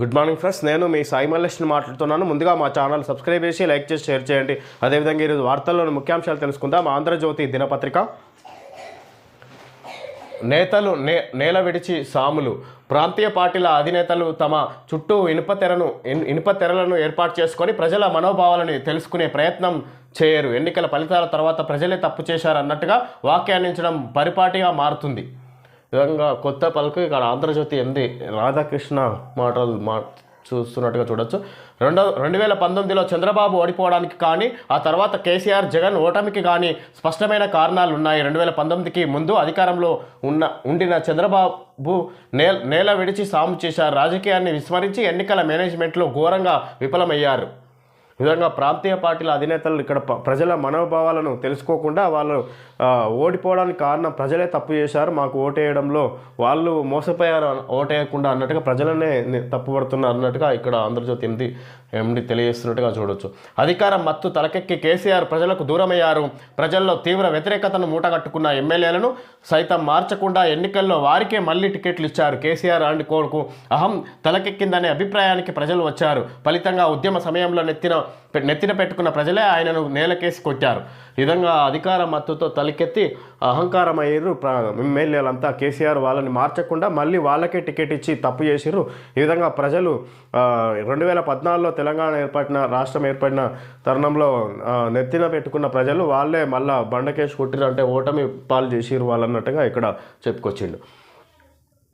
Good morning friends నేను మీ సాయి మల్లేష్ని మాట్లాడుతున్నాను. ముందుగా మా ఛానల్ సబ్స్క్రైబ్ చేసి లైక్ చేసి షేర్ చేయండి. అదేవిధంగా ఈరోజు వార్తల్లోని ముఖ్యాంశాలు తెలుసుకుందాం. ఆంధ్రజ్యోతి దినపత్రిక. నేతలు నే నేల విడిచి సాములు. ప్రాంతీయ పార్టీల అధినేతలు తమ చుట్టూ ఇనుప తెరను ఇన్- ఇనుప తెరలను ఏర్పాటు చేసుకొని ప్రజల మనోభావాలను తెలుసుకునే ప్రయత్నం చేయరు. ఎన్నికల ఫలితాల తర్వాత ప్రజలే తప్పు చేశారన్నట్టుగా వ్యాఖ్యానించడం పరిపాటిగా మారుతుంది. విధంగా కొత్త పలుకు ఇక్కడ ఆంధ్రజ్యోతి ఎంది రాధాకృష్ణ మాటలు మా చూస్తున్నట్టుగా చూడొచ్చు. రెండు రెండు వేల పంతొమ్మిదిలో చంద్రబాబు ఓడిపోవడానికి కానీ ఆ తర్వాత కేసీఆర్ జగన్ ఓటమికి కానీ స్పష్టమైన కారణాలు ఉన్నాయి. రెండు వేల పంతొమ్మిదికి ముందు అధికారంలో ఉన్న ఉండిన చంద్రబాబు నే నేల విడిచి సాము చేశారు. రాజకీయాన్ని విస్మరించి ఎన్నికల మేనేజ్మెంట్లో ఘోరంగా విఫలమయ్యారు. ఈ విధంగా ప్రాంతీయ పార్టీల అధినేతలు ఇక్కడ ప్రజల మనోభావాలను తెలుసుకోకుండా వాళ్ళు ఓడిపోవడానికి కారణం ప్రజలే తప్పు చేశారు. మాకు ఓటేయడంలో వాళ్ళు మోసపోయారు ఓటేయకుండా అన్నట్టుగా ప్రజలనే తప్పుపడుతున్నారు అన్నట్టుగా ఇక్కడ ఆంధ్రజ్యోతి ఎండి ఎండి తెలియజేస్తున్నట్టుగా చూడొచ్చు. అధికారం మత్తు తలకెక్కి కేసీఆర్ ప్రజలకు దూరమయ్యారు. ప్రజల్లో తీవ్ర వ్యతిరేకతను మూటగట్టుకున్న ఎమ్మెల్యేలను సైతం మార్చకుండా ఎన్నికల్లో వారికే మళ్ళీ టికెట్లు ఇచ్చారు కేసీఆర్ అండ్ కోర్కు. అహం తలకెక్కిందనే అభిప్రాయానికి ప్రజలు వచ్చారు. ఫలితంగా ఉద్యమ సమయంలో నెత్తిన పె- నెత్తిన పెట్టుకున్న ప్రజలే ఆయనను నేలకేసి కొట్టారు. విధంగా అధికార మత్తుతో పైకెత్తి అహంకారం అయ్యారు ఎమ్మెల్యేలంతా కేసీఆర్ వాళ్ళని మార్చకుండా మళ్ళీ వాళ్ళకే టికెట్ ఇచ్చి తప్పు చేసిర్రు. ఈ విధంగా ప్రజలు రెండు వేల పద్నాలుగులో తెలంగాణ ఏర్పడిన రాష్ట్రం ఏర్పడిన తరుణంలో నెత్తిన పెట్టుకున్న ప్రజలు వాళ్ళే మళ్ళా బండకేసి కొట్టిరు అంటే ఓటమి పాలు చేసిరు వాళ్ళన్నట్టుగా ఇక్కడ చెప్పుకొచ్చిండు.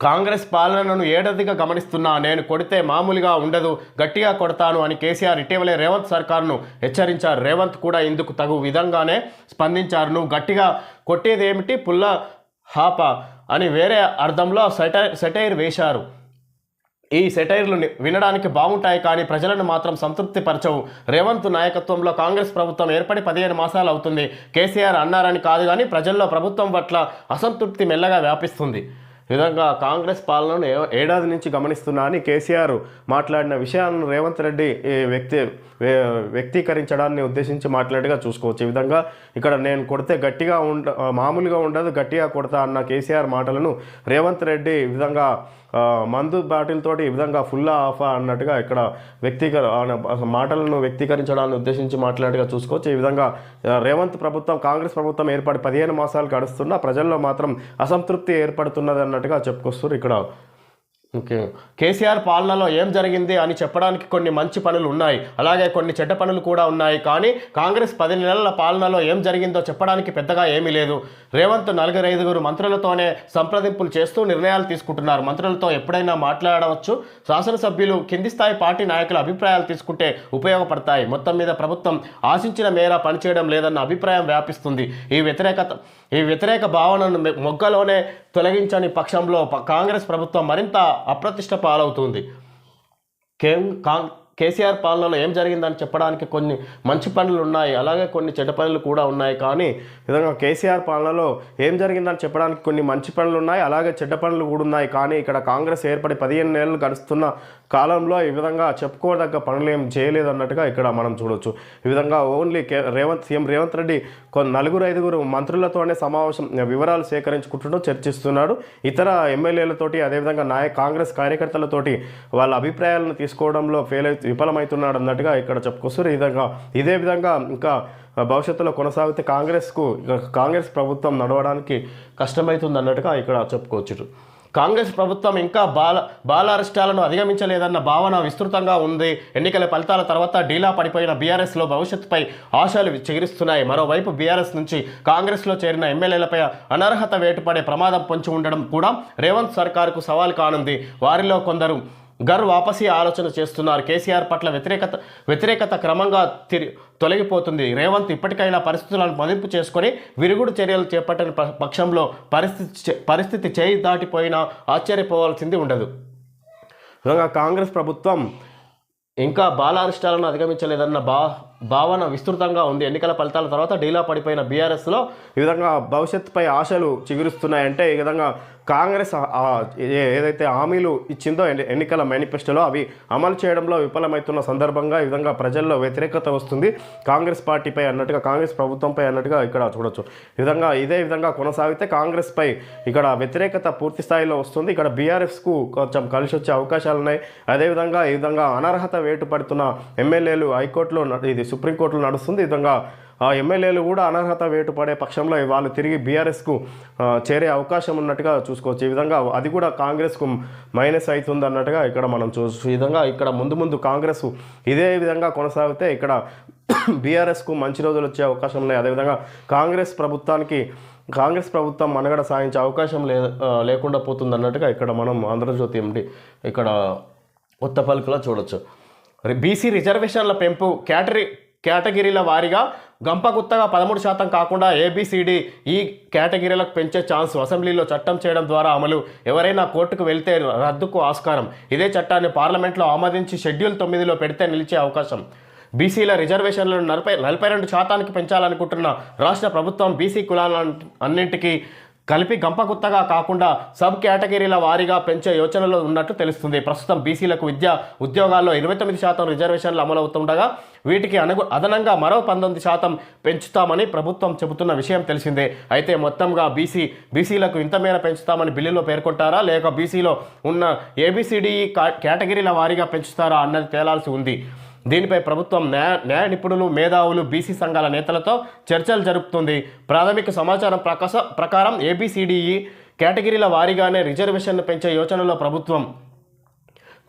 కాంగ్రెస్ పాలనను ఏడాదిగా గమనిస్తున్నా నేను కొడితే మామూలుగా ఉండదు గట్టిగా కొడతాను అని కేసీఆర్ ఇటీవలే రేవంత్ సర్కార్ను హెచ్చరించారు. రేవంత్ కూడా ఇందుకు తగు విధంగానే స్పందించారు. నువ్వు గట్టిగా కొట్టేదేమిటి? పుల్ల హాప అని వేరే అర్థంలో సెటైర్ సెటైర్ వేశారు. ఈ సెటైర్లు వినడానికి బాగుంటాయి కానీ ప్రజలను మాత్రం సంతృప్తి పరచవు రేవంత్ నాయకత్వంలో కాంగ్రెస్ ప్రభుత్వం ఏర్పడి పదిహేను మాసాలు అవుతుంది. కేసీఆర్ అన్నారని కాదు కానీ ప్రజల్లో ప్రభుత్వం పట్ల అసంతృప్తి మెల్లగా వ్యాపిస్తుంది. నిజంగా విధంగా కాంగ్రెస్ పాలనను ఏ- ఏడాది నుంచి గమనిస్తున్నా అని కేసీఆర్ మాట్లాడిన విషయాలను రేవంత్ రెడ్డి వ్యక్తి వ్యక్తీకరించడాన్ని ఉద్దేశించి మాట్లాడేగా చూసుకోవచ్చు. ఈ విధంగా ఇక్కడ నేను కొడితే గట్టిగా ఉండ మామూలుగా ఉండదు గట్టిగా కొడతా అన్న కేసీఆర్ మాటలను రేవంత్ రెడ్డి విధంగా మందు బాటిల్ తోటి ఈ విధంగా ఫుల్ ఆఫ్ అన్నట్టుగా ఇక్కడ వ్యక్తీకర మాటలను వ్యక్తీకరించడాన్ని ఉద్దేశించి మాట్లాడిగా చూసుకోవచ్చు. ఈ విధంగా రేవంత్ ప్రభుత్వం కాంగ్రెస్ ప్రభుత్వం ఏర్పడి పదిహేను మాసాలు గడుస్తున్నా ప్రజల్లో మాత్రం అసంతృప్తి ఏర్పడుతున్నది అన్నట్టుగా చెప్పుకొస్తారు ఇక్కడ ఓకే. కేసీఆర్ పాలనలో ఏం జరిగింది అని చెప్పడానికి కొన్ని మంచి పనులు ఉన్నాయి. అలాగే కొన్ని చెడ్డ పనులు కూడా ఉన్నాయి. కానీ కాంగ్రెస్ పది నెలల పాలనలో ఏం జరిగిందో చెప్పడానికి పెద్దగా ఏమీ లేదు. రేవంత్ నలుగురు ఐదుగురు మంత్రులతోనే సంప్రదింపులు చేస్తూ నిర్ణయాలు తీసుకుంటున్నారు. మంత్రులతో ఎప్పుడైనా మాట్లాడవచ్చు. శాసనసభ్యులు కింది స్థాయి పార్టీ నాయకుల అభిప్రాయాలు తీసుకుంటే ఉపయోగపడతాయి. మొత్తం మీద ప్రభుత్వం ఆశించిన మేర పనిచేయడం లేదన్న అభిప్రాయం వ్యాపిస్తుంది. ఈ వ్యతిరేకత ఈ వ్యతిరేక భావనను మొగ్గలోనే తొలగించని పక్షంలో కాంగ్రెస్ ప్రభుత్వం మరింత అప్రతిష్ట పాలవుతుంది. కే కాం కేసీఆర్ పాలనలో ఏం జరిగిందని చెప్పడానికి కొన్ని మంచి పనులు ఉన్నాయి. అలాగే కొన్ని చెడ్డ పనులు కూడా ఉన్నాయి. కానీ విధంగా కేసీఆర్ పాలనలో ఏం జరిగిందని చెప్పడానికి కొన్ని మంచి పనులు ఉన్నాయి. అలాగే చెడ్డ పనులు కూడా ఉన్నాయి. కానీ ఇక్కడ కాంగ్రెస్ ఏర్పడి పదిహేను నెలలు గడుస్తున్న కాలంలో ఈ విధంగా చెప్పుకోదగ్గ పనులు ఏం చేయలేదు అన్నట్టుగా ఇక్కడ మనం చూడొచ్చు. ఈ విధంగా only K Revanth CM Revanth Reddy కొన్ని నలుగురు ఐదుగురు మంత్రులతోనే సమావేశం వివరాలు సేకరించుకుంటూ చర్చిస్తున్నాడు. ఇతర ఎమ్మెల్యేలతోటి అదేవిధంగా నాయ కాంగ్రెస్ కార్యకర్తలతోటి వాళ్ళ అభిప్రాయాలను తీసుకోవడంలో ఫెయిల్ అయి విఫలమవుతున్నాడు అన్నట్టుగా ఇక్కడ చెప్పుకొస్తారు ఈ విధంగా ఇదే విధంగా ఇంకా భవిష్యత్తులో కొనసాగితే కాంగ్రెస్కు కాంగ్రెస్ ప్రభుత్వం నడవడానికి కష్టమవుతుంది అన్నట్టుగా ఇక్కడ చెప్పుకోవచ్చు కాంగ్రెస్ ప్రభుత్వం ఇంకా బాల బాల అరెస్టాలను అధిగమించలేదన్న భావన విస్తృతంగా ఉంది. ఎన్నికల ఫలితాల తర్వాత డీలా పడిపోయిన బీఆర్ఎస్లో భవిష్యత్తుపై ఆశలు చిగురిస్తున్నాయి. మరోవైపు బీఆర్ఎస్ నుంచి కాంగ్రెస్లో చేరిన ఎమ్మెల్యేలపై అనర్హత వేటుపడే ప్రమాదం పొంచి ఉండడం కూడా రేవంత్ సర్కార్కు సవాల్ కానుంది. వారిలో కొందరు గర్ వాపసీ ఆలోచన చేస్తున్నారు. కేసీఆర్ పట్ల వ్యతిరేకత వ్యతిరేకత క్రమంగా తిరి తొలగిపోతుంది. రేవంత్ ఇప్పటికైనా పరిస్థితులను మదింపు చేసుకొని విరుగుడు చర్యలు చేపట్టిన పక్షంలో పరిస్థితి చే- పరిస్థితి చేయి దాటిపోయినా ఆశ్చర్యపోవాల్సింది ఉండదు. కాంగ్రెస్ ప్రభుత్వం ఇంకా బాల అరిష్టాలను అధిగమించలేదన్న బా భావన విస్తృతంగా ఉంది. ఎన్నికల ఫలితాల తర్వాత డీలా పడిపోయిన బీఆర్ఎస్లో ఈ విధంగా భవిష్యత్తుపై ఆశలు చిగురుస్తున్నాయంటే ఈ విధంగా కాంగ్రెస్ ఏ- ఏదైతే హామీలు ఇచ్చిందో ఎన్నికల మేనిఫెస్టోలో అవి అమలు చేయడంలో విఫలమవుతున్న సందర్భంగా ఈ విధంగా ప్రజల్లో వ్యతిరేకత వస్తుంది. కాంగ్రెస్ పార్టీపై అన్నట్టుగా కాంగ్రెస్ ప్రభుత్వంపై అన్నట్టుగా ఇక్కడ చూడొచ్చు. ఈ విధంగా ఇదే విధంగా కొనసాగితే కాంగ్రెస్పై ఇక్కడ వ్యతిరేకత పూర్తి స్థాయిలో వస్తుంది. ఇక్కడ బీఆర్ఎస్కు కొంచెం కలిసి వచ్చే అవకాశాలు ఉన్నాయి అదేవిధంగా ఈ విధంగా అనర్హత వేటు పడుతున్న ఎమ్మెల్యేలు హైకోర్టులో ఇది సుప్రీంకోర్టులో నడుస్తుంది. ఈ విధంగా ఆ ఎమ్మెల్యేలు కూడా అనర్హత వేటు పడే పక్షంలో వాళ్ళు తిరిగి బీఆర్ఎస్కు చేరే అవకాశం ఉన్నట్టుగా చూసుకోవచ్చు. ఈ విధంగా అది కూడా కాంగ్రెస్కు మైనస్ అవుతుంది అన్నట్టుగా ఇక్కడ మనం చూసు ఈ విధంగా ఇక్కడ ముందు ముందు కాంగ్రెస్ ఇదే విధంగా కొనసాగితే ఇక్కడ బీఆర్ఎస్కు మంచి రోజులు వచ్చే అవకాశం ఉన్నాయి అదేవిధంగా కాంగ్రెస్ ప్రభుత్వానికి కాంగ్రెస్ ప్రభుత్వం మనుగడ సాగించే అవకాశం లే లేకుండా పోతుంది అన్నట్టుగా ఇక్కడ మనం ఆంధ్రజ్యోతి ఎండి ఇక్కడ కొత్త పలుకులో చూడొచ్చు. బీసీ రిజర్వేషన్ల పెంపు కేటరీ కేటగిరీల వారీగా గంపగుత్తగా పదమూడు శాతం కాకుండా ఏబిసిడి ఈ కేటగిరీలకు పెంచే ఛాన్స్ అసెంబ్లీలో చట్టం చేయడం ద్వారా అమలు. ఎవరైనా కోర్టుకు వెళ్తే రద్దుకు ఆస్కారం. ఇదే చట్టాన్ని పార్లమెంట్లో ఆమోదించి షెడ్యూల్ తొమ్మిదిలో పెడితే నిలిచే అవకాశం. బీసీల రిజర్వేషన్లను నలభై నలభై రెండు శాతానికి పెంచాలనుకుంటున్న రాష్ట్ర ప్రభుత్వం బీసీ కులాల అన్నింటికీ కలిపి గంపగుత్తగా కాకుండా సబ్ కేటగిరీల వారీగా పెంచే యోచనలో ఉన్నట్టు తెలుస్తుంది. ప్రస్తుతం బీసీలకు విద్య ఉద్యోగాల్లో ఇరవై తొమ్మిది శాతం రిజర్వేషన్లు అమలవుతుండగా వీటికి అనుగు అదనంగా మరో పంతొమ్మిది శాతం పెంచుతామని ప్రభుత్వం చెబుతున్న విషయం తెలిసిందే. అయితే మొత్తంగా బీసీ బీసీలకు ఇంత మేర పెంచుతామని బిల్లులో పేర్కొంటారా? లేక బీసీలో ఉన్న ఏబిసిడి కేటగిరీల వారీగా పెంచుతారా అన్నది తేలాల్సి ఉంది. దీనిపై ప్రభుత్వం న్యాయ న్యాయ నిపుణులు మేధావులు బీసీ సంఘాల నేతలతో చర్చలు జరుపుతుంది. ప్రాథమిక సమాచారం ప్రకాశ ప్రకారం ఏబిసిడిఈ కేటగిరీల వారీగానే రిజర్వేషన్ను పెంచే యోచనలో ప్రభుత్వం.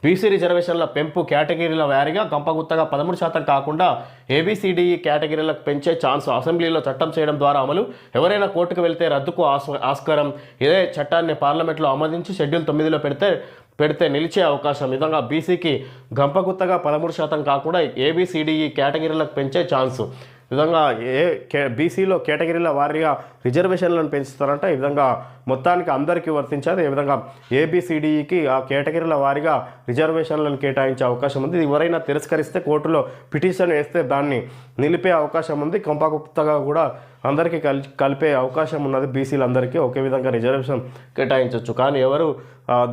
బీసీ రిజర్వేషన్ల పెంపు కేటగిరీల వారీగా గంపగుత్తగా పదమూడు శాతం కాకుండా ఏబిసిడిఈ కేటగిరీలకు పెంచే ఛాన్స్ అసెంబ్లీలో చట్టం చేయడం ద్వారా అమలు. ఎవరైనా కోర్టుకు వెళ్తే రద్దుకు ఆస్- ఆస్కారం. ఇదే చట్టాన్ని పార్లమెంట్లో ఆమోదించి షెడ్యూల్ తొమ్మిదిలో పెడితే పెడితే నిలిచే అవకాశం. విధంగా బీసీకి గంపగుత్తగా పదమూడు శాతం కాకుండా ఏబిసిడిఈ కేటగిరీలకు పెంచే ఛాన్సు. విధంగా ఏ కే బీసీలో కేటగిరీల వారీగా రిజర్వేషన్లను పెంచుతారంటే. ఈ విధంగా మొత్తానికి అందరికీ వర్తించారు ఈ విధంగా ఏబిసిడిఈకి ఆ కేటగిరీల వారీగా రిజర్వేషన్లను కేటాయించే అవకాశం ఉంది. ఎవరైనా తిరస్కరిస్తే కోర్టులో పిటిషన్ వేస్తే దాన్ని నిలిపే అవకాశం ఉంది. కంపగుప్తగా కూడా అందరికీ కలి కలిపే అవకాశం ఉన్నది. బీసీలందరికీ ఒకే విధంగా రిజర్వేషన్ కేటాయించవచ్చు కానీ ఎవరు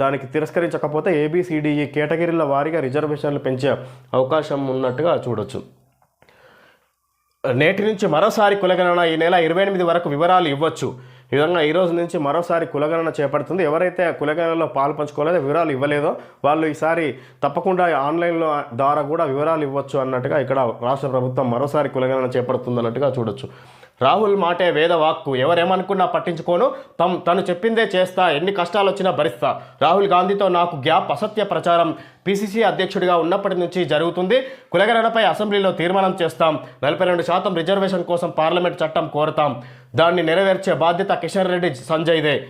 దానికి తిరస్కరించకపోతే ఏబిసిడిఈ కేటగిరీల వారీగా రిజర్వేషన్లు పెంచే అవకాశం ఉన్నట్టుగా చూడొచ్చు. నేటి నుంచి మరోసారి కులగణన ఈ నెల ఇరవై ఎనిమిది వరకు వివరాలు ఇవ్వచ్చు. ఈ విధంగా ఈ రోజు నుంచి మరోసారి కులగణన చేపడుతుంది. ఎవరైతే ఆ కులగణనలో పాలు పంచుకోలేదో వివరాలు ఇవ్వలేదో వాళ్ళు ఈసారి తప్పకుండా ఆన్లైన్లో ద్వారా కూడా వివరాలు ఇవ్వచ్చు అన్నట్టుగా ఇక్కడ రాష్ట్ర ప్రభుత్వం మరోసారి కులగణన చేపడుతుంది అన్నట్టుగా చూడొచ్చు. రాహుల్ మాటే వేద వాక్కు ఎవరేమనుకున్నా పట్టించుకోను. తమ్ తను చెప్పిందే చేస్తా. ఎన్ని కష్టాలు వచ్చినా భరిస్తా. రాహుల్ గాంధీతో నాకు గ్యాప్ అసత్య ప్రచారం పిసిసి అధ్యక్షుడిగా ఉన్నప్పటి నుంచి జరుగుతుంది. కులగణనపై అసెంబ్లీలో తీర్మానం చేస్తాం. నలభై రెండు శాతం రిజర్వేషన్ కోసం పార్లమెంట్ చట్టం కోరతాం. దాన్ని నెరవేర్చే బాధ్యత కిషన్ రెడ్డి సంజయ్దే.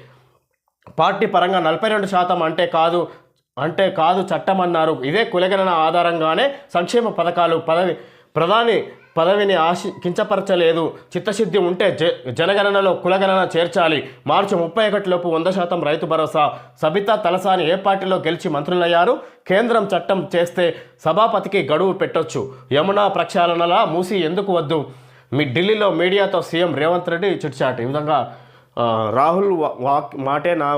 పార్టీ పరంగా నలభై రెండు శాతం అంటే కాదు అంటే కాదు చట్టం అన్నారు. ఇదే కులగణన ఆధారంగానే సంక్షేమ పథకాలు పదవి ప్రధాని పదవిని ఆశి కించపరచలేదు. చిత్తశుద్ధి ఉంటే జ జనగణనలో కులగణన చేర్చాలి. మార్చి ముప్పై ఒకటిలోపు వంద శాతం రైతు భరోసా. సబితా తలసాని ఏ పార్టీలో గెలిచి మంత్రులయ్యారు? కేంద్రం చట్టం చేస్తే సభాపతికి గడువు పెట్టొచ్చు. యమునా ప్రక్షాళనలా మూసి ఎందుకు వద్దు? మీ ఢిల్లీలో మీడియాతో సీఎం రేవంత్ రెడ్డి చిట్చాట్. ఈ విధంగా రాహుల్ వా- వాక్ మాటే నా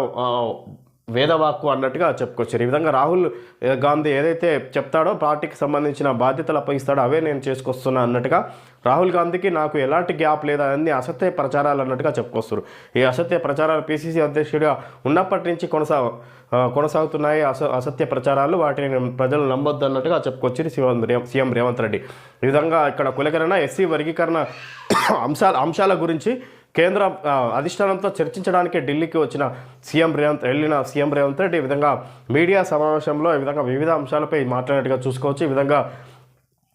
వేదవాక్కు అన్నట్టుగా చెప్పుకొచ్చారు. ఈ విధంగా రాహుల్ గాంధీ ఏదైతే చెప్తాడో పార్టీకి సంబంధించిన బాధ్యతలు అప్పగిస్తాడో అవే నేను చేసుకొస్తున్నా అన్నట్టుగా రాహుల్ గాంధీకి నాకు ఎలాంటి గ్యాప్ లేదా అసత్య ప్రచారాలు అన్నట్టుగా చెప్పుకొస్తారు. ఈ అసత్య ప్రచారాలు పిసిసి అధ్యక్షుడిగా ఉన్నప్పటి నుంచి కొనసా కొనసాగుతున్నాయి అస అసత్య ప్రచారాలు. వాటిని ప్రజలు నమ్మొద్దు అన్నట్టుగా చెప్పుకొచ్చి సీఎం సీఎం రేవంత్ రెడ్డి. ఈ విధంగా ఇక్కడ కులకరణ ఎస్సీ వర్గీకరణ అంశాల అంశాల గురించి కేంద్ర అధిష్టానంతో చర్చించడానికి ఢిల్లీకి వచ్చిన సీఎం రేవంత్ వెళ్ళిన సీఎం రేవంత్ రెడ్డి ఈ విధంగా మీడియా సమావేశంలో ఈ విధంగా వివిధ అంశాలపై మాట్లాడినట్టుగా చూసుకోవచ్చు. ఈ విధంగా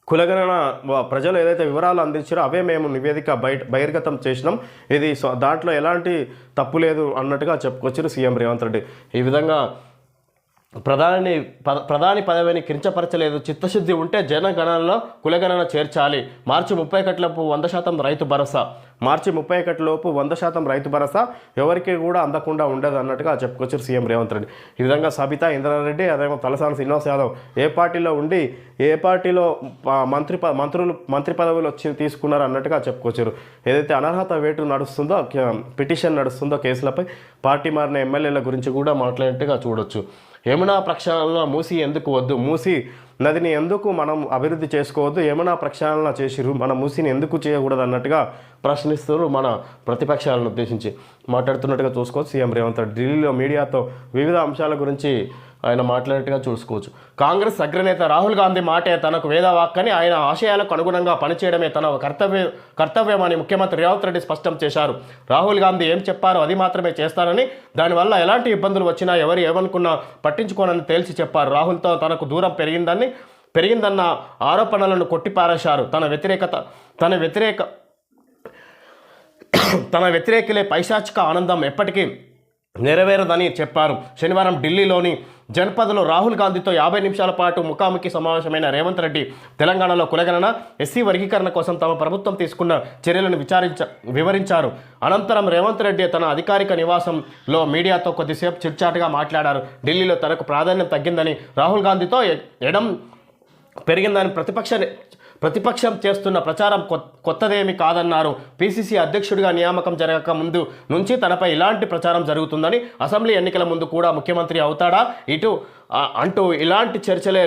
కులగణన ప్రజలు ఏదైతే వివరాలు అందించారో అవే మేము నివేదిక బయట బహిర్గతం చేసినాం. ఇది దాంట్లో ఎలాంటి తప్పు లేదు అన్నట్టుగా చెప్పుకొచ్చారు సీఎం రేవంత్ రెడ్డి. ఈ విధంగా ప్రధాని పద ప్రధాని పదవిని కించపరచలేదు. చిత్తశుద్ధి ఉంటే జనగణనలో కులగణన చేర్చాలి. మార్చి ముప్పై ఒకటిలోపు వంద శాతం రైతు భరోసా. మార్చి ముప్పై ఒకటిలోపు వంద శాతం రైతు భరోసా. ఎవరికి కూడా అందకుండా ఉండదు అన్నట్టుగా చెప్పుకొచ్చారు సీఎం రేవంత్ రెడ్డి. ఈ విధంగా సబితా ఇంద్రారెడ్డి అదేమో తలసాని శ్రీనివాస్ యాదవ్ ఏ పార్టీలో ఉండి ఏ పార్టీలో మంత్రి ప- మంత్రులు మంత్రి పదవులు వచ్చి తీసుకున్నారు అన్నట్టుగా చెప్పుకొచ్చారు. ఏదైతే అనర్హత వేటు నడుస్తుందో పిటిషన్ నడుస్తుందో కేసులపై పార్టీ మారిన ఎమ్మెల్యేల గురించి కూడా మాట్లాడినట్టుగా చూడొచ్చు. యమునా ప్రక్షాళన మూసి ఎందుకు వద్దు? మూసి నదిని ఎందుకు మనం అభివృద్ధి చేసుకోవద్దు? యమునా ప్రక్షాళన చేసిరు మన మూసిని ఎందుకు చేయకూడదు అన్నట్టుగా ప్రశ్నిస్తారు మన ప్రతిపక్షాలను ఉద్దేశించి. మాట్లాడుతున్నట్టుగా చూసుకోవచ్చు సీఎం రేవంత్ రెడ్డి. ఢిల్లీలో మీడియాతో వివిధ అంశాల గురించి ఆయన మాట్లాడినట్టుగా చూసుకోవచ్చు. కాంగ్రెస్ అగ్రనేత రాహుల్ గాంధీ మాటే తనకు వేదవాక్కని ఆయన ఆశయాలకు అనుగుణంగా పనిచేయడమే తన కర్తవ్య కర్తవ్యమని ముఖ్యమంత్రి రేవంత్ రెడ్డి స్పష్టం చేశారు. రాహుల్ గాంధీ ఏం చెప్పారో అది మాత్రమే చేస్తానని దానివల్ల ఎలాంటి ఇబ్బందులు వచ్చినా ఎవరు ఏమనుకున్నా పట్టించుకోనని తేల్చి చెప్పారు. రాహుల్తో తనకు దూరం పెరిగిందని పెరిగిందన్న ఆరోపణలను కొట్టిపారేశారు. తన వ్యతిరేకత తన వ్యతిరేక తన వ్యతిరేకులే పైశాచిక ఆనందం ఎప్పటికీ నెరవేరదని చెప్పారు. శనివారం ఢిల్లీలోని జనపదలో రాహుల్ గాంధీతో యాభై నిమిషాల పాటు ముఖాముఖి సమావేశమైన రేవంత్ రెడ్డి తెలంగాణలో కులగణన ఎస్సీ వర్గీకరణ కోసం తమ ప్రభుత్వం తీసుకున్న చర్యలను విచారించ వివరించారు. అనంతరం రేవంత్ రెడ్డి తన అధికారిక నివాసంలో మీడియాతో కొద్దిసేపు చిట్చాటుగా మాట్లాడారు. ఢిల్లీలో తనకు ప్రాధాన్యం తగ్గిందని రాహుల్ గాంధీతో ఎడం పెరిగిందని ప్రతిపక్ష ప్రతిపక్షం చేస్తున్న ప్రచారం కొత్తదేమి కొత్తదేమీ కాదన్నారు. పిసిసి అధ్యక్షుడిగా నియామకం జరగక ముందు నుంచి తనపై ఇలాంటి ప్రచారం జరుగుతుందని అసెంబ్లీ ఎన్నికల ముందు కూడా ముఖ్యమంత్రి అవుతాడా? ఇటు అంటూ ఇలాంటి చర్చలే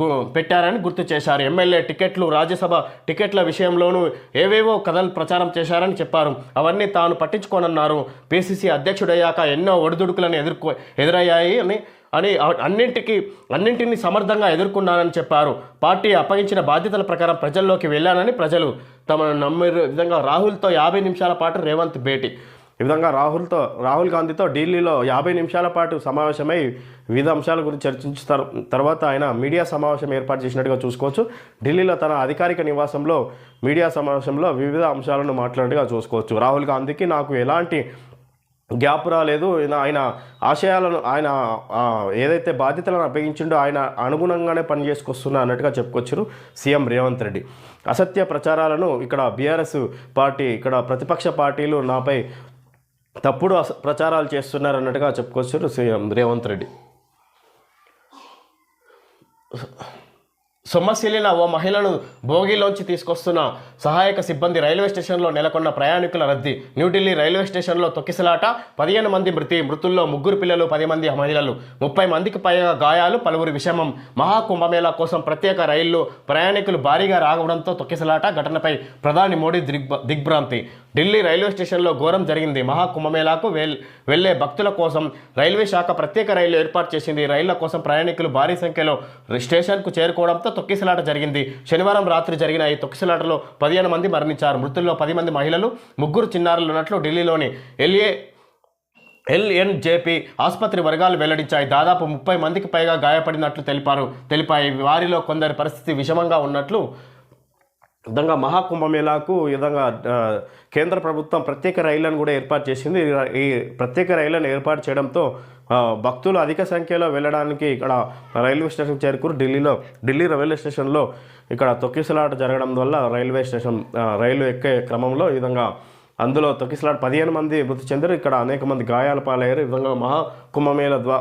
గు పెట్టారని గుర్తు చేశారు. ఎమ్మెల్యే టికెట్లు రాజ్యసభ టికెట్ల విషయంలోనూ ఏవేవో కథలు ప్రచారం చేశారని చెప్పారు. అవన్నీ తాను పట్టించుకోనన్నారు. పిసిసి అధ్యక్షుడయ్యాక ఎన్నో ఒడిదుడుకులను ఎదుర్కో ఎదురయ్యాయి అని అని అన్నింటికి అన్నింటినీ సమర్థంగా ఎదుర్కొన్నానని చెప్పారు. పార్టీ అప్పగించిన బాధ్యతల ప్రకారం ప్రజల్లోకి వెళ్ళానని ప్రజలు తమను నమ్మే విధంగా రాహుల్తో యాభై నిమిషాల పాటు రేవంత్ భేటీ. ఈ విధంగా రాహుల్తో రాహుల్ గాంధీతో ఢిల్లీలో యాభై నిమిషాల పాటు సమావేశమై వివిధ అంశాల గురించి చర్చించుతారు. తర్వాత ఆయన మీడియా సమావేశం ఏర్పాటు చేసినట్టుగా చూసుకోవచ్చు. ఢిల్లీలో తన అధికారిక నివాసంలో మీడియా సమావేశంలో వివిధ అంశాలను మాట్లాడినట్టుగా చూసుకోవచ్చు. రాహుల్ గాంధీకి నాకు ఎలాంటి గ్యాప్ రాలేదు. ఆయన ఆశయాలను ఆయన ఏదైతే బాధ్యతలను అప్పగించిండో ఆయన అనుగుణంగానే పని చేసుకొస్తున్నా అన్నట్టుగా చెప్పుకొచ్చారు సీఎం రేవంత్ రెడ్డి. అసత్య ప్రచారాలను ఇక్కడ బీఆర్ఎస్ పార్టీ ఇక్కడ ప్రతిపక్ష పార్టీలు నాపై తప్పుడు అస- ప్రచారాలు చేస్తున్నారు అన్నట్టుగా చెప్పుకొచ్చారు సీఎం రేవంత్ రెడ్డి. సొమ్మశీలిన ఓ మహిళను భోగిలోంచి తీసుకొస్తున్న సహాయక సిబ్బంది రైల్వే స్టేషన్లో నెలకొన్న ప్రయాణికుల రద్దీ. న్యూఢిల్లీ రైల్వే స్టేషన్లో తొక్కిసలాట. పదిహేను మంది మృతి మృతుల్లో ముగ్గురు పిల్లలు పది మంది మహిళలు. ముప్పై మందికి పైగా గాయాలు పలువురు విషమం. మహాకుంభమేళా కోసం ప్రత్యేక రైళ్ళు ప్రయాణికులు భారీగా రావడంతో తొక్కిసలాట. ఘటనపై ప్రధాని మోడీ దిగ్భ దిగ్భ్రాంతి. ఢిల్లీ రైల్వే స్టేషన్లో ఘోరం జరిగింది. మహాకుంభమేళాకు వెల్ వెళ్ళే భక్తుల కోసం రైల్వే శాఖ ప్రత్యేక రైళ్ళు ఏర్పాటు చేసింది. రైళ్ళ కోసం ప్రయాణికులు భారీ సంఖ్యలో స్టేషన్కు చేరుకోవడంతో తొక్కిసలాట జరిగింది. శనివారం రాత్రి జరిగిన ఈ తొక్కిసలాటలో పదిహేను మంది మరణించారు. మృతుల్లో పది మంది మహిళలు ముగ్గురు చిన్నారులు ఉన్నట్లు ఢిల్లీలోని ఎల్ఏ ఎల్ఎన్జేపీ ఆసుపత్రి వర్గాలు వెల్లడించాయి. దాదాపు ముప్పై మందికి పైగా గాయపడినట్లు తెలిపారు. తెలిపాయి. వారిలో కొందరి పరిస్థితి విషమంగా ఉన్నట్లు విధంగా మహాకుంభమేళాకు ఈ విధంగా కేంద్ర ప్రభుత్వం ప్రత్యేక రైళ్ళను కూడా ఏర్పాటు చేసింది. ఈ- ప్రత్యేక రైళ్ళను ఏర్పాటు చేయడంతో భక్తులు అధిక సంఖ్యలో వెళ్ళడానికి ఇక్కడ రైల్వే స్టేషన్ చేరుకురు. ఢిల్లీలో ఢిల్లీ రైల్వే స్టేషన్లో ఇక్కడ తొక్కిసలాట జరగడం వల్ల రైల్వే స్టేషన్ రైలు ఎక్కే క్రమంలో ఈ విధంగా అందులో తొక్కిసలాట పదిహేను మంది మృతి చెందారు. ఇక్కడ అనేక మంది గాయాల పాలయ్యారు. ఈ విధంగా మహా కుంభమేళ ద్వా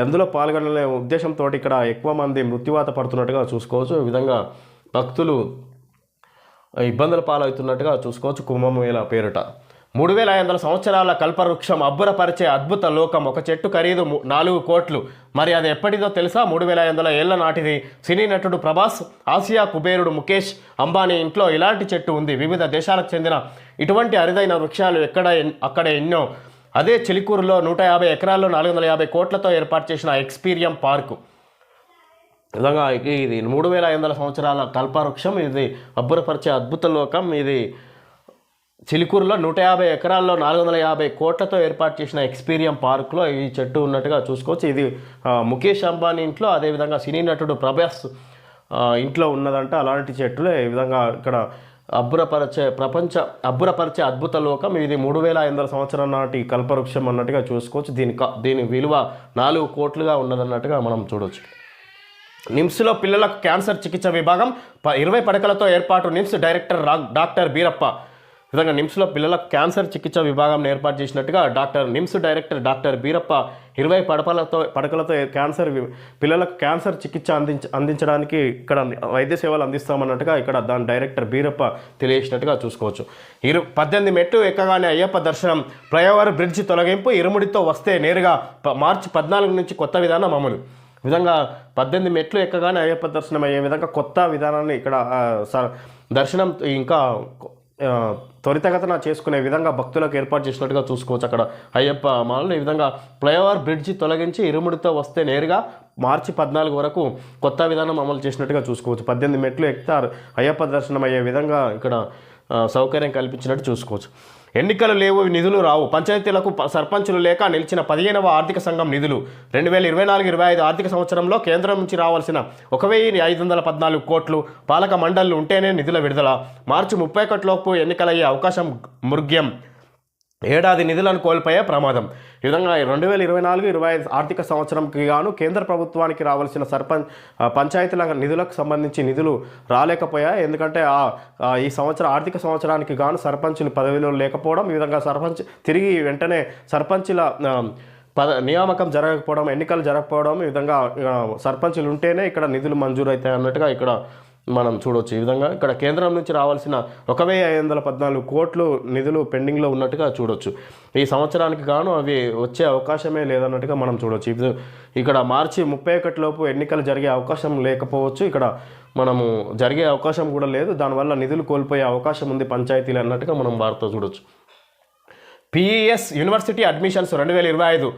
అందులో పాల్గొనే ఉద్దేశంతో ఇక్కడ ఎక్కువ మంది మృత్యువాత పడుతున్నట్టుగా చూసుకోవచ్చు. ఈ విధంగా భక్తులు ఇబ్బందుల పాలవుతున్నట్టుగా చూసుకోవచ్చు కుంభమేళ పేరుట. మూడు వేల ఐదు వందల సంవత్సరాల కల్పవృక్షం అబ్బురపరిచే అద్భుత లోకం. ఒక చెట్టు ఖరీదు నాలుగు కోట్లు. మరి అది ఎప్పటిదో తెలుసా? మూడు వేల ఐదు వందల ఏళ్ళ నాటిది సినీ నటుడు ప్రభాస్ ఆసియా కుబేరుడు ముఖేష్ అంబానీ ఇంట్లో ఇలాంటి చెట్టు ఉంది. వివిధ దేశాలకు చెందిన ఇటువంటి అరుదైన వృక్షాలు ఎక్కడ అక్కడ ఎన్నో. అదే చిలికూరులో నూట యాభై ఎకరాల్లో నాలుగు వందల యాభై కోట్లతో ఏర్పాటు చేసిన ఎక్స్పీరియం పార్కు. విధంగా ఇది- మూడు వేల ఐదు వందల సంవత్సరాల కల్పవృక్షం. ఇది అబ్బురపరిచే అద్భుత లోకం. ఇది చిలుకూరులో నూట యాభై ఎకరాల్లో నాలుగు వందల యాభై కోట్లతో ఏర్పాటు చేసిన ఎక్స్పీరియం పార్క్లో ఈ చెట్టు ఉన్నట్టుగా చూసుకోవచ్చు. ఇది ముఖేష్ అంబానీ ఇంట్లో అదేవిధంగా సినీ నటుడు ప్రభాస్ ఇంట్లో ఉన్నదంట. అలాంటి చెట్టులే ఈ విధంగా ఇక్కడ అబ్బురపరచే ప్రపంచ అబ్బురపరిచే అద్భుత లోకం. ఇది మూడు వేల ఐదు వందల సంవత్సరం నాటి కల్పవృక్షం అన్నట్టుగా చూసుకోవచ్చు. దీని క- దీని విలువ నాలుగు కోట్లుగా ఉన్నదన్నట్టుగా మనం చూడవచ్చు నిమ్స్లో పిల్లలకు క్యాన్సర్ చికిత్స విభాగం ప- ఇరవై పడకలతో ఏర్పాటు నిమ్స్ డైరెక్టర్ రా- డాక్టర్ బీరప్ప. విధంగా నిమ్స్లో పిల్లలకు క్యాన్సర్ చికిత్స విభాగం ఏర్పాటు చేసినట్టుగా doctor NIMS director doctor Beerappa ఇరవై పడపలతో పడకలతో క్యాన్సర్ పిల్లలకు క్యాన్సర్ చికిత్స అందించ అందించడానికి ఇక్కడ వైద్య సేవలు అందిస్తామన్నట్టుగా ఇక్కడ దాని డైరెక్టర్ బీరప్ప తెలియజేసినట్టుగా చూసుకోవచ్చు. ఇరు పద్దెనిమిది మెట్లు ఎక్కగానే అయ్యప్ప దర్శనం ఫ్లైఓవర్ బ్రిడ్జ్ తొలగింపు ఇరుముడితో వస్తే నేరుగా ప- మార్చి పద్నాలుగు నుంచి కొత్త విధానం అమలు. విధంగా పద్దెనిమిది మెట్లు ఎక్కగానే అయ్యప్ప దర్శనం అయ్యే విధంగా కొత్త విధానాన్ని ఇక్కడ స- దర్శనం ఇంకా త్వరితగతన చేసుకునే విధంగా భక్తులకు ఏర్పాటు చేసినట్టుగా చూసుకోవచ్చు అక్కడ అయ్యప్ప మాలను ఈ విధంగా ఫ్లైఓవర్ బ్రిడ్జి తొలగించి ఇరుముడితో వస్తే నేరుగా మార్చి పద్నాలుగు వరకు కొత్త విధానం అమలు చేసినట్టుగా చూసుకోవచ్చు. పద్దెనిమిది మెట్లు ఎక్కుతారు. అయ్యప్ప దర్శనం అయ్యే విధంగా ఇక్కడ సౌకర్యం కల్పించినట్టు చూసుకోవచ్చు. ఎన్నికలు లేవు నిధులు రావు. పంచాయతీలకు సర్పంచులు లేక నిలిచిన పదిహేనవ ఆర్థిక సంఘం నిధులు. రెండు వేల ఇరవై నాలుగు ఇరవై ఐదు ఆర్థిక సంవత్సరంలో కేంద్రం నుంచి రావాల్సిన ఒక వెయ్యి ఐదు వందల పద్నాలుగు కోట్లు పాలక మండళ్ళు ఉంటేనే నిధుల విడుదల. మార్చి ముప్పై ఒకటిలోపు ఎన్నికలయ్యే అవకాశం మృగ్యం ఏడాది నిధులను కోల్పోయే ప్రమాదం. ఈ విధంగా రెండు వేల ఇరవై నాలుగు ఇరవై ఐదు ఆర్థిక సంవత్సరంకి గాను కేంద్ర ప్రభుత్వానికి రావాల్సిన సర్పంచ్ పంచాయతీల నిధులకు సంబంధించి నిధులు రాలేకపోయాయి. ఎందుకంటే ఆ- ఈ సంవత్సరం ఆర్థిక సంవత్సరానికి గాను సర్పంచులు పదవిలో లేకపోవడం ఈ విధంగా సర్పంచ్ తిరిగి వెంటనే సర్పంచుల పద నియామకం జరగకపోవడం ఎన్నికలు జరగకపోవడం ఈ విధంగా సర్పంచులు ఉంటేనే ఇక్కడ నిధులు మంజూరు అవుతాయి అన్నట్టుగా ఇక్కడ మనం చూడవచ్చు ఈ విధంగా ఇక్కడ కేంద్రం నుంచి రావాల్సిన ఒక వెయ్యి ఐదు వందల పద్నాలుగు కోట్లు నిధులు పెండింగ్లో ఉన్నట్టుగా చూడొచ్చు. ఈ సంవత్సరానికి గాను అవి వచ్చే అవకాశమే లేదన్నట్టుగా మనం చూడవచ్చు ఇది ఇక్కడ మార్చి ముప్పై ఒకటిలోపు ఎన్నికలు జరిగే అవకాశం లేకపోవచ్చు. ఇక్కడ మనము జరిగే అవకాశం కూడా లేదు. దానివల్ల నిధులు కోల్పోయే అవకాశం ఉంది పంచాయతీలు అన్నట్టుగా మనం వార్త చూడొచ్చు. పిఈఎస్ యూనివర్సిటీ అడ్మిషన్స్ రెండు వేల ఇరవై ఐదు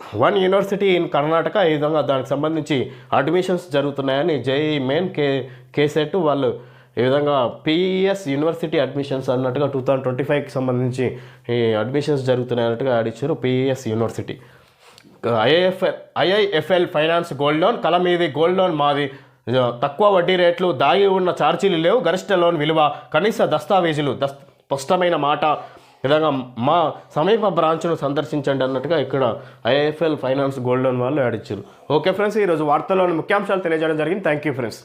వన్ యూనివర్సిటీ ఇన్ కర్ణాటక ఈ విధంగా దానికి సంబంధించి అడ్మిషన్స్ జరుగుతున్నాయని జేఈ మెయిన్ కే కేసెట్ వాళ్ళు ఈ విధంగా పిఈఎస్ యూనివర్సిటీ అడ్మిషన్స్ అన్నట్టుగా టూ థౌజండ్ ట్వంటీ ఫైవ్కి సంబంధించి ఈ అడ్మిషన్స్ జరుగుతున్నాయి అన్నట్టుగా PES university. IIFL IIFL finance gold loan కల మీది గోల్డ్ లోన్ మాది తక్కువ వడ్డీ రేట్లు దాగి ఉన్న ఛార్జీలు లేవు గరిష్ట లోన్ విలువ కనీస దస్తావేజులు దస్ స్పష్టమైన మాట విధంగా మా సమీప బ్రాంచ్ను సందర్శించండి అన్నట్టుగా ఇక్కడ ఐఎఫ్ఎల్ ఫైనాన్స్ గోల్డ్ లోన్ వాళ్ళు యాడ్ ఇచ్చారు. ఓకే ఫ్రెండ్స్ ఈరోజు వార్తల్లోని ముఖ్యాంశాలు తెలియజేయడం జరిగింది. Thank you friends.